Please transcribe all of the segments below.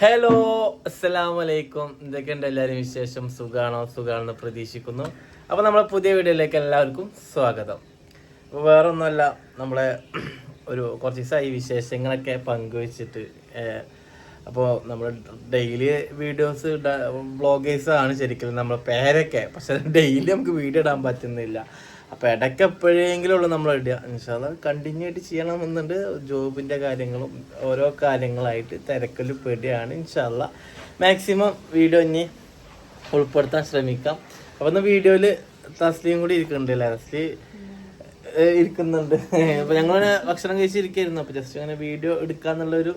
Hello അസ്സലാമു അലൈക്കും എന്തൊക്കെയുണ്ട് എല്ലാവരും വിശേഷം? സുഖാണോ? സുഖാണെന്ന് പ്രതീക്ഷിക്കുന്നു. അപ്പോൾ നമ്മളെ പുതിയ വീഡിയോയിലേക്ക് എല്ലാവർക്കും സ്വാഗതം. അപ്പോൾ വേറെ ഒന്നുമല്ല നമ്മളെ ഒരു കുറച്ച് ദിവസമായി വിശേഷങ്ങളൊക്കെ പങ്കുവച്ചിട്ട് അപ്പോൾ നമ്മൾ ഡെയിലി വീഡിയോസ് വ്ളോഗേഴ്സ് ആണ് ശരിക്കും നമ്മളെ പേരൊക്കെ. പക്ഷെ ഡെയിലി നമുക്ക് വീഡിയോ ഇടാൻ പറ്റുന്നില്ല. അപ്പോൾ ഇടയ്ക്ക് എപ്പോഴെങ്കിലും ഉള്ളു നമ്മൾ ഇടുക. ഇൻഷാല്ല കണ്ടിന്യൂ ആയിട്ട് ചെയ്യണമെന്നുണ്ട്. ജോബിന്റെ കാര്യങ്ങളും ഓരോ കാര്യങ്ങളായിട്ട് തിരക്കിൽ പെടുകയാണ് ഇൻഷാല്ല മാക്സിമം വീഡിയോ ഇനി ഉൾപ്പെടുത്താൻ ശ്രമിക്കാം. അപ്പോൾ ഇന്ന് വീഡിയോയിൽ തസ്ലിയും കൂടി ഇരിക്കുന്നുണ്ട് അല്ലേ തസ്ലി ഇരിക്കുന്നുണ്ട്. അപ്പോൾ ഞങ്ങൾ ഭക്ഷണം കഴിച്ചിരിക്കായിരുന്നു. അപ്പോൾ ജസ്റ്റ് ഇങ്ങനെ വീഡിയോ എടുക്കാന്നുള്ളൊരു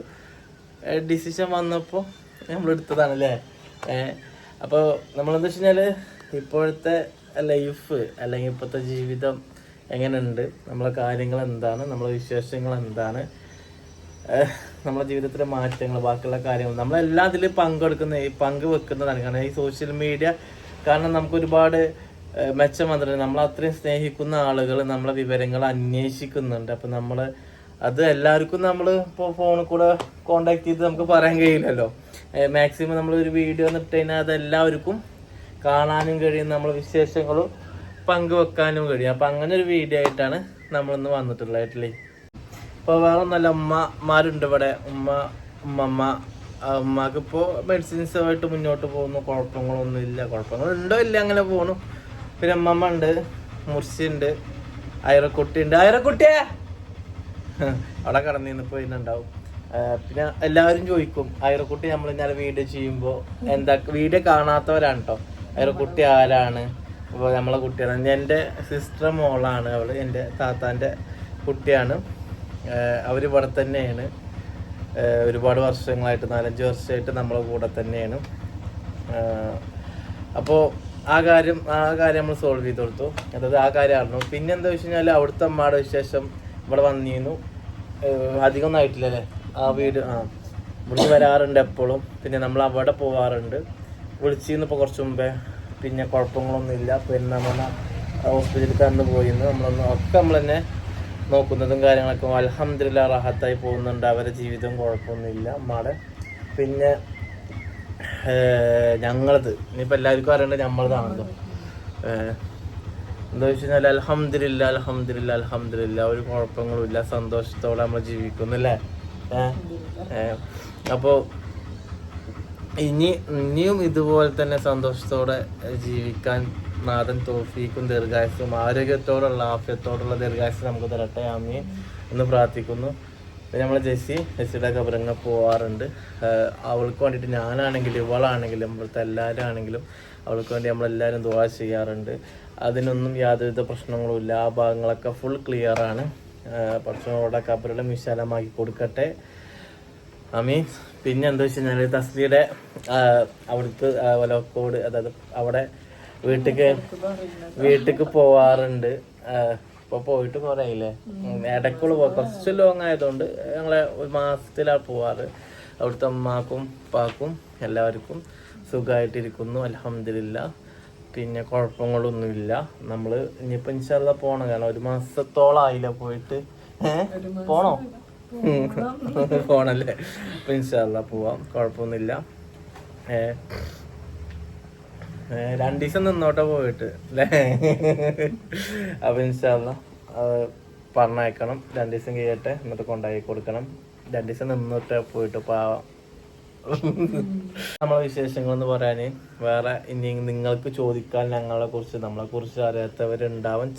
ഡിസിഷൻ വന്നപ്പോൾ നമ്മൾ എടുത്തതാണ് അല്ലേ അപ്പോൾ നമ്മളെന്താ വെച്ച് കഴിഞ്ഞാൽ ഇപ്പോഴത്തെ ലൈഫ് അല്ലെങ്കിൽ ഇപ്പോഴത്തെ ജീവിതം എങ്ങനെയുണ്ട്? നമ്മളെ കാര്യങ്ങൾ എന്താണ്? നമ്മളെ വിശേഷങ്ങൾ എന്താണ്? നമ്മളെ ജീവിതത്തിലെ മാറ്റങ്ങൾ ബാക്കിയുള്ള കാര്യങ്ങൾ. നമ്മളെല്ലാം അതിൽ പങ്കെടുക്കുന്ന ഈ പങ്ക് വെക്കുന്നതാണ്. കാരണം ഈ സോഷ്യൽ മീഡിയ കാരണം നമുക്ക് ഒരുപാട് മെച്ചം വന്നിട്ടുണ്ട്. നമ്മൾ അത്രയും സ്നേഹിക്കുന്ന ആളുകൾ നമ്മളെ വിവരങ്ങൾ അന്വേഷിക്കുന്നുണ്ട്. അപ്പം നമ്മൾ അത് എല്ലാവർക്കും നമ്മൾ ഇപ്പോൾ ഫോണിൽ കൂടെ കോണ്ടാക്ട് ചെയ്ത് നമുക്ക് പറയാൻ കഴിയില്ലല്ലോ. മാക്സിമം നമ്മൾ ഒരു വീഡിയോ ഇട്ട് കഴിഞ്ഞാൽ അത് എല്ലാവർക്കും കാണാനും കഴിയും നമ്മളെ വിശേഷങ്ങളും പങ്കുവെക്കാനും കഴിയും. അപ്പം അങ്ങനെ ഒരു വീഡിയോ ആയിട്ടാണ് നമ്മളിന്ന് വന്നിട്ടുള്ളത് ആയിട്ടില്ലേ ഇപ്പോൾ വേറെ നല്ല ഉമ്മമാരുണ്ട് ഇവിടെ. ഉമ്മ ഉമ്മമ്മ ഉമ്മക്കിപ്പോൾ മെഡിസിൻസുമായിട്ട് മുന്നോട്ട് പോകുന്നു. കുഴപ്പങ്ങളൊന്നും ഇല്ല. കുഴപ്പങ്ങളുണ്ടോ ഇല്ല അങ്ങനെ പോണു. പിന്നെ അമ്മമ്മ ഉണ്ട് മുർശി ഉണ്ട് അയറക്കുട്ടി ഉണ്ട്. അയറക്കുട്ടിയെ അവിടെ കടന്നിന്ന് പോയിന്നുണ്ടാവും പിന്നെ എല്ലാവരും ചോദിക്കും അയറക്കുട്ടി നമ്മൾ ഇന്നലെ വീഡിയോ ചെയ്യുമ്പോൾ എന്താ വീഡിയോ കാണാത്തവരാണ് കേട്ടോ ഐറക്കുട്ടി ആരാണ്? അപ്പോൾ നമ്മളെ കുട്ടിയാണ്. എന്റെ സിസ്റ്റർ മോളാണ് അവൾ എന്റെ താത്താന്റെ കുട്ടിയാണ്. അവർ ഇവിടെ തന്നെയാണ്. ഒരുപാട് വർഷങ്ങളായിട്ട് നാലഞ്ച് വർഷമായിട്ട് നമ്മളെ കൂടെ തന്നെയാണ്. അപ്പോൾ ആ കാര്യം ആ കാര്യം നമ്മൾ സോൾവ് ചെയ്ത് കൊടുത്തു. അതായത് ആ കാര്യം അറിഞ്ഞു. പിന്നെ എന്താ വെച്ച് കഴിഞ്ഞാൽ അവിടുത്തെ അമ്മയുടെ വിശേഷം ഇവിടെ വന്നിരുന്നു. അധികം അധികമൊന്നും ആയിട്ടില്ലല്ലേ? ആ വീട് ആ. ഇവിടുന്ന് വരാറുണ്ട് എപ്പോഴും. പിന്നെ നമ്മൾ അവിടെ പോവാറുണ്ട്. വിളിച്ചിരുന്നു ഇപ്പോൾ കുറച്ച് മുമ്പേ. പിന്നെ കുഴപ്പങ്ങളൊന്നുമില്ല പിന്നെ നമ്മൾ ഹോസ്പിറ്റലിൽ കണ്ടു പോയിരുന്നു നമ്മളൊന്ന് ഒക്കെ നമ്മൾ തന്നെ നോക്കുന്നതും കാര്യങ്ങളൊക്കെ അലഹമില്ല റാഹത്തായി പോകുന്നുണ്ട്. അവരുടെ ജീവിതം കുഴപ്പമൊന്നുമില്ല. നമ്മളെ പിന്നെ ഞങ്ങളത്. ഇനിയിപ്പോൾ എല്ലാവർക്കും അറിയേണ്ടത് നമ്മളതാണല്ലോ ഏഹ് എന്താ വെച്ച് കഴിഞ്ഞാൽ അലഹമില്ല അലഹമില്ല അലഹമില്ല ഒരു കുഴപ്പങ്ങളും ഇല്ല. സന്തോഷത്തോടെ നമ്മൾ ജീവിക്കുന്നു അല്ലേ അപ്പോൾ ഇനി ഇനിയും ഇതുപോലെ തന്നെ സന്തോഷത്തോടെ ജീവിക്കാൻ നാഥൻ തോഫീക്കും ദീർഘായുസും ആരോഗ്യത്തോടുള്ള ആഫ്യത്തോടുള്ള ദീർഘായുസ് നമുക്ക് തരട്ടെ അമ്മി എന്ന് പ്രാർത്ഥിക്കുന്നു. നമ്മൾ ജെസ്സി ജെസ്സിയുടെ കബറങ്ങ പോവാറുണ്ട്. അവൾക്ക് വേണ്ടിയിട്ട് ഞാനാണെങ്കിലും ഇവളാണെങ്കിലും ഇവിടുത്തെ എല്ലാവരും ആണെങ്കിലും അവൾക്ക് വേണ്ടി നമ്മളെല്ലാവരും ദുവാ ചെയ്യാറുണ്ട്. അതിനൊന്നും യാതൊരുവിധ പ്രശ്നങ്ങളും ഇല്ല. ആ ഭാഗങ്ങളൊക്കെ ഫുൾ ക്ലിയർ ആണ്. അവിടെ കബറുടെ വിശാലമാക്കി കൊടുക്കട്ടെ. അമീൻ. പിന്നെ എന്താ വെച്ച് കഴിഞ്ഞാൽ തസ്ലിയുടെ അവിടുത്തെ വലോക്കോട് അതായത് അവിടെ വീട്ടിക്ക് വീട്ടിക്ക് പോവാറുണ്ട്. ഇപ്പൊ പോയിട്ട് കുറേ ആയില്ലേ? ഇടയ്ക്കുള്ള പോ കുറച്ച് ലോങ് ആയതുകൊണ്ട് ഞങ്ങളെ ഒരു മാസത്തിലാണ് പോവാറ്. അവിടുത്തെ അമ്മാക്കും ഉപ്പാക്കും എല്ലാവർക്കും സുഖമായിട്ടിരിക്കുന്നു അലഹമില്ല പിന്നെ കുഴപ്പങ്ങളൊന്നുമില്ല. നമ്മൾ ഇനിയിപ്പോൾ ഇൻഷാല്ല പോണം. കാരണം ഒരു മാസത്തോളം ആയില്ല പോയിട്ട് പോണോ? ഉം. പോണല്ലേ അപ്പൊ ഇൻഷാല്ല പോവാം. കുഴപ്പമൊന്നുമില്ല രണ്ട് ദിവസം നിന്നോട്ടെ പോയിട്ട് അല്ലേ അപ്പൊ ഇൻഷാല്ല പറഞ്ഞയക്കണം. രണ്ട് ദിവസം കഴിയട്ടെ. എന്നിട്ട് കൊണ്ടാക്കി കൊടുക്കണം. രണ്ട് ദിവസം നിന്നിട്ട് പോയിട്ട് പാവാം. നമ്മളെ വിശേഷങ്ങൾ എന്ന് പറയാന് വേറെ ഇനി നിങ്ങൾക്ക് ചോദിക്കാൻ ഞങ്ങളെ കുറിച്ച് നമ്മളെ കുറിച്ച് അറിയാത്തവരുണ്ടാവും.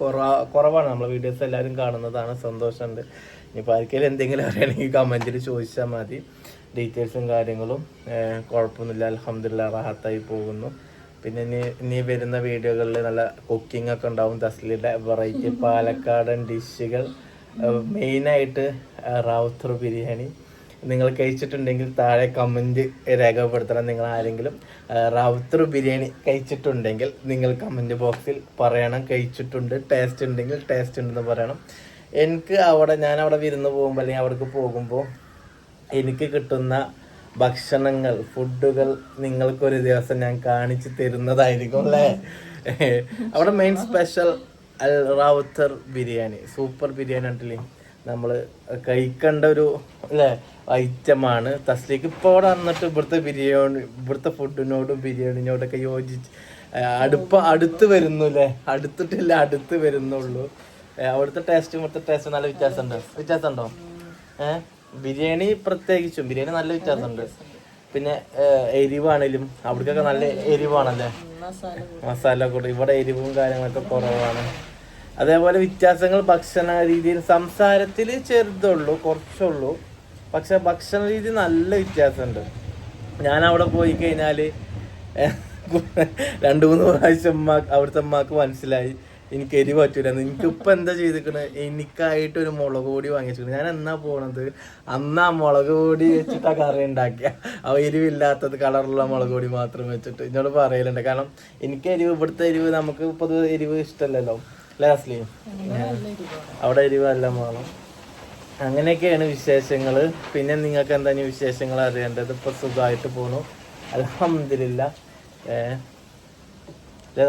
കുറ- കുറവാണ്. നമ്മളെ വീഡിയോസ് എല്ലാവരും കാണുന്നതാണ്. സന്തോഷമുണ്ട്. ഇനിയിപ്പോൾ ആർക്കെങ്കിലും എന്തെങ്കിലും അറിയണമെങ്കിൽ കമന്റിൽ ചോദിച്ചാൽ മതി. ഡീറ്റെയിൽസും കാര്യങ്ങളും കുഴപ്പമൊന്നുമില്ല. അലഹമില്ല റാഹത്തായി പോകുന്നു. പിന്നെ ഇനി ഇനി വരുന്ന വീഡിയോകളിൽ നല്ല കുക്കിംഗ് ഒക്കെ ഉണ്ടാവും. തസ്ലിയുടെ വെറൈറ്റി പാലക്കാടൻ ഡിഷുകൾ മെയിനായിട്ട് റാവുത്തർ ബിരിയാണി. നിങ്ങൾ കഴിച്ചിട്ടുണ്ടെങ്കിൽ താഴെ കമന്റ് രേഖപ്പെടുത്തണം. നിങ്ങൾ ആരെങ്കിലും റൗത്തർ റാവുത്തർ ബിരിയാണി കഴിച്ചിട്ടുണ്ടെങ്കിൽ നിങ്ങൾ കമന്റ് ബോക്സിൽ പറയണം. കഴിച്ചിട്ടുണ്ട് ടേസ്റ്റ് ഉണ്ടെങ്കിൽ ടേസ്റ്റ് ഉണ്ടെന്ന് പറയണം. എനിക്ക് അവിടെ ഞാൻ അവിടെ വിരുന്ന് പോകുമ്പോൾ അല്ലെങ്കിൽ അവിടേക്ക് പോകുമ്പോൾ എനിക്ക് കിട്ടുന്ന ഭക്ഷണങ്ങൾ ഫുഡുകൾ നിങ്ങൾക്കൊരു ദിവസം ഞാൻ കാണിച്ചു തരുന്നതായിരിക്കും അല്ലേ? അവിടെ main special Al Rawther biryani. Super biryani ഉണ്ടല്ലേ നമ്മൾ കഴിക്കേണ്ട ഒരു അല്ലേ ഐറ്റമാണ്. തസ്ലിക്ക് ഇപ്പോൾ അവിടെ വന്നിട്ട് ഇവിടുത്തെ ബിരിയാണി ഇവിടുത്തെ ഫുഡിനോടും ബിരിയാണിനോടൊക്കെ യോജിച്ച് അടുപ്പ അടുത്ത് വരുന്നു അല്ലേ അടുത്തിട്ടില്ല അടുത്ത് വരുന്നുള്ളൂ. അവിടുത്തെ ടേസ്റ്റും ഇവിടുത്തെ ടേസ്റ്റും നല്ല വ്യത്യാസമുണ്ട്. വ്യത്യാസമുണ്ടോ? ഏഹ് ബിരിയാണി പ്രത്യേകിച്ചും ബിരിയാണി നല്ല വ്യത്യാസമുണ്ട്. പിന്നെ എരിവാണേലും അവിടേക്കൊക്കെ നല്ല എരിവാണല്ലേ? മസാല കൂടെ. ഇവിടെ എരിവും കാര്യങ്ങളൊക്കെ കുറവാണ്. അതേപോലെ വ്യത്യാസങ്ങൾ ഭക്ഷണ രീതിയിൽ സംസാരത്തിൽ ചെറുതുള്ളൂ കുറച്ചുള്ളൂ. പക്ഷെ ഭക്ഷണ രീതി നല്ല വ്യത്യാസമുണ്ട്. ഞാൻ അവിടെ പോയി കഴിഞ്ഞാൽ രണ്ടു മൂന്ന് പ്രാവശ്യം അവിടുത്തെ അമ്മയ്ക്ക് മനസ്സിലായി എനിക്ക് എരി പറ്റൂല എനിക്കിപ്പോൾ എന്താ ചെയ്തിരിക്കണത് എനിക്കായിട്ട് ഒരു മുളക് പൊടി വാങ്ങിച്ചിട്ടുണ്ട് ഞാൻ എന്നാ പോണത്? അന്ന് ആ മുളക് പൊടി വെച്ചിട്ടാ കറി ഉണ്ടാക്കിയ. ആ എരിവില്ലാത്തത് കളറുള്ള മുളക് പൊടി മാത്രം വെച്ചിട്ട് എന്നോട് പറയലുണ്ട്. കാരണം എനിക്ക് എരിവ് ഇവിടുത്തെ എരിവ് നമുക്ക് പൊതുവെ എരിവ് ഇഷ്ടമല്ലല്ലോ. അസ്ലി അവിടെ എരിവല്ല വേണം അങ്ങനെയൊക്കെയാണ് വിശേഷങ്ങൾ പിന്നെ നിങ്ങൾക്ക് എന്താ ഇനി വിശേഷങ്ങൾ അറിയേണ്ടത്? ഇപ്പൊ സുഖമായിട്ട് പോണു. അലഹമില്ല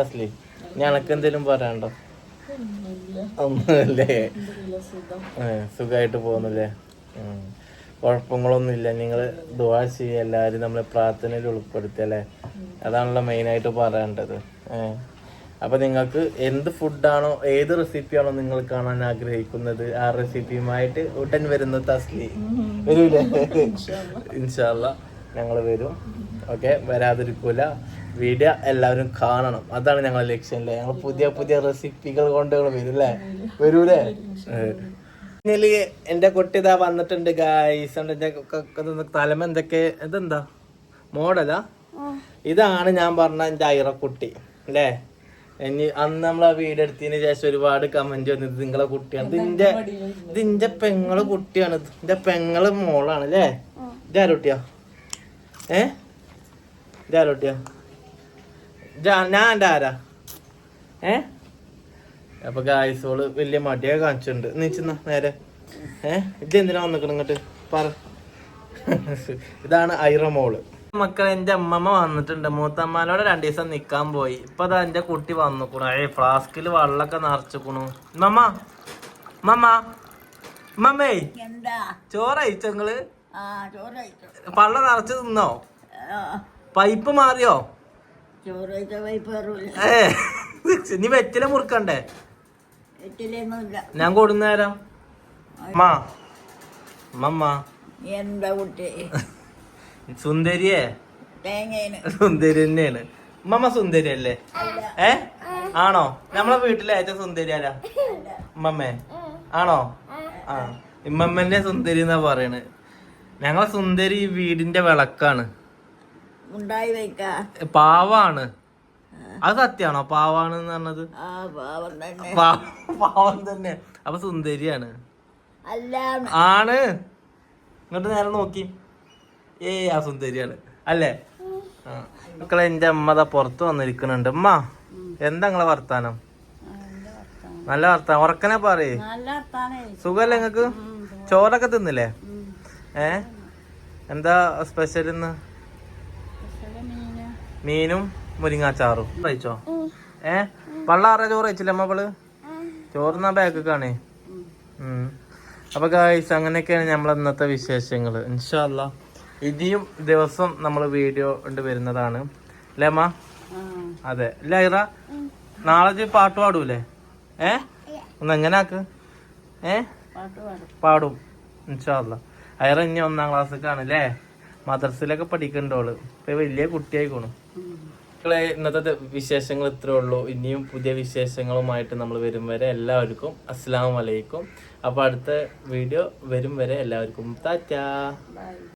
അസ്ലി ഞനക്ക് എന്തേലും പറയണ്ടോ ഒന്നുമല്ലേ. സുഖമായിട്ട് പോകുന്നില്ലേ. കുഴപ്പങ്ങളൊന്നുമില്ല. നിങ്ങൾ ദുവാ ചെയ്യുക. എല്ലാവരും നമ്മളെ പ്രാർത്ഥനയിൽ ഉൾപ്പെടുത്തി അല്ലേ? അതാണല്ലോ മെയിനായിട്ട് പറയേണ്ടത് ഏഹ് അപ്പൊ നിങ്ങൾക്ക് എന്ത് ഫുഡാണോ ഏത് റെസിപ്പിയാണോ നിങ്ങൾ കാണാൻ ആഗ്രഹിക്കുന്നത് ആ റെസിപ്പിയുമായിട്ട് ഉടൻ വരുന്ന തസ്ലി. വരൂലേ? ഇൻഷാല്ല ഞങ്ങൾ വരും. ഓക്കെ? വരാതിരിക്കൂല. വീഡിയോ എല്ലാവരും കാണണം. അതാണ് ഞങ്ങളുടെ ലക്ഷ്യം അല്ലേ? ഞങ്ങൾ പുതിയ പുതിയ റെസിപ്പികൾ കൊണ്ട് വരും അല്ലേ? വരൂലേ? എന്റെ കുട്ടി ഇതാ വന്നിട്ടുണ്ട് ഗായ്സ് തലമ എന്തൊക്കെ ഇതെന്താ? മോഡലാ? ഇതാണ് ഞാൻ പറഞ്ഞ എന്റെ ഐറക്കുട്ടി അല്ലേ? ഇനി അന്ന് നമ്മൾ ആ വീട് എടുത്തതിന് ശേഷം ഒരുപാട് കമന്റ് വന്നത് നിങ്ങളെ കുട്ടിയാണ്. ഇതിന്റെ ഇതിന്റെ പെങ്ങൾ കുട്ടിയാണ്. ഇത്. ഇതിന്റെ പെങ്ങൾ മോളാണ് അല്ലേ? ഇതാരൊട്ടിയാ ഏ? ഇതാരൊട്ടിയാ ഞാൻ ആരാ? ഏ? അപ്പൊ ഗായ്സോൾ വലിയ മടിയെ കാണിച്ചിട്ടുണ്ട്. നീച്ചുന്ന നേരെ. ഏ? ഇതെന്തിനാ വന്നിക്കണം ഇങ്ങോട്ട്? പറ. ഇതാണ് ഐറ മോൾ മക്കളെ എന്റെ അമ്മമ്മ വന്നിട്ടുണ്ട്. മൂത്തമ്മാനോട് രണ്ടു ദിവസം നിക്കാൻ പോയി. ഇപ്പൊ അതാ എന്റെ കുട്ടി വന്നുക്കുണു ഏ ഫ്ലാസ്കിൽ വെള്ളമൊക്കെ നിറച്ചുക്കുണു മമ്മ മമ്മ മമ്മേ. ചോറ് കഴിച്ചു പള്ള നിറച്ച് തിന്നോ? പൈപ്പ് മാറിയോ? ഏ നീ വെറ്റില മുറുക്കണ്ടേ? ഞാൻ കൊടുന്നേരം. മാ മമ്മ. എന്താ കുട്ടി? സുന്ദരിയേ? സുന്ദരി തന്നെയാണ്. മമ്മ സുന്ദരി അല്ലേ? ഏ? ആണോ? നമ്മളെ വീട്ടിലെ ഏറ്റവും സുന്ദരി ആരാ? ഉമ്മമ്മേ. ആണോ? ആ. ഇമ്മമ്മന്റെ സുന്ദരി എന്നാ പറയണ്? ഞങ്ങളെ സുന്ദരി വീടിന്റെ വിളക്കാണ്. പാവാണ്. അത് സത്യാണോ? പാവാണ് പറഞ്ഞത്? പാവം തന്നെ. അപ്പൊ സുന്ദരിയാണ്. ആണ്. ഇങ്ങോട്ട് നേരെ നോക്കി. ഏയ് ആ സുന്ദരിയാണ് അല്ലേ? മക്കളെ എന്റെ അമ്മ ദാ പുറത്ത് വന്നിരിക്കുന്നുണ്ട്. അമ്മ എന്താ നിങ്ങളെ വർത്താനം? നല്ല വർത്താനം. ഉറക്കനെ പറയേ. സുഖല്ലേ നിങ്ങക്ക് ചോറൊക്കെ തിന്നില്ലേ? ഏ? എന്താ സ്പെഷ്യൽ ഇന്ന്? മീനും മുരിങ്ങാച്ചാറും. കഴിച്ചോ? ഏ? വള്ള ആറേ ചോറ് കഴിച്ചില്ലേ അമ്മ അവൾ ചോറുന്ന ഉം. അപ്പൊ ഗായ്സ് അങ്ങനെയൊക്കെയാണ് നമ്മളെ ഇന്നത്തെ വിശേഷങ്ങൾ ഇൻഷാല്ല ഇനിയും ദിവസം നമ്മൾ വീഡിയോ ഉണ്ട് വരുന്നതാണ്. അമ്മ? അതെ. ലൈറ നാളെ പാട്ട് പാടൂലേ? ഏ? ഒന്ന് എങ്ങനെ ആക്ക്? ഏ? പാടും. ഇൻഷാല്ല ഐറ ഇനി ഒന്നാം ക്ലാസ്സിലേക്കാണ് കാണല്ലേ മദർസിലൊക്കെ പഠിക്കണ്ടോൾ ഇപ്പൊ വലിയ കുട്ടിയായിക്കോണു. മക്കളെ ഇന്നത്തെ വിശേഷങ്ങൾ ഇത്രേ ഉള്ളൂ. ഇനിയും പുതിയ വിശേഷങ്ങളുമായിട്ട് നമ്മൾ വരും വരെ എല്ലാവർക്കും അസ്സാം വലൈക്കും അപ്പൊ അടുത്ത വീഡിയോ വരും വരെ എല്ലാവർക്കും. താറ്റാ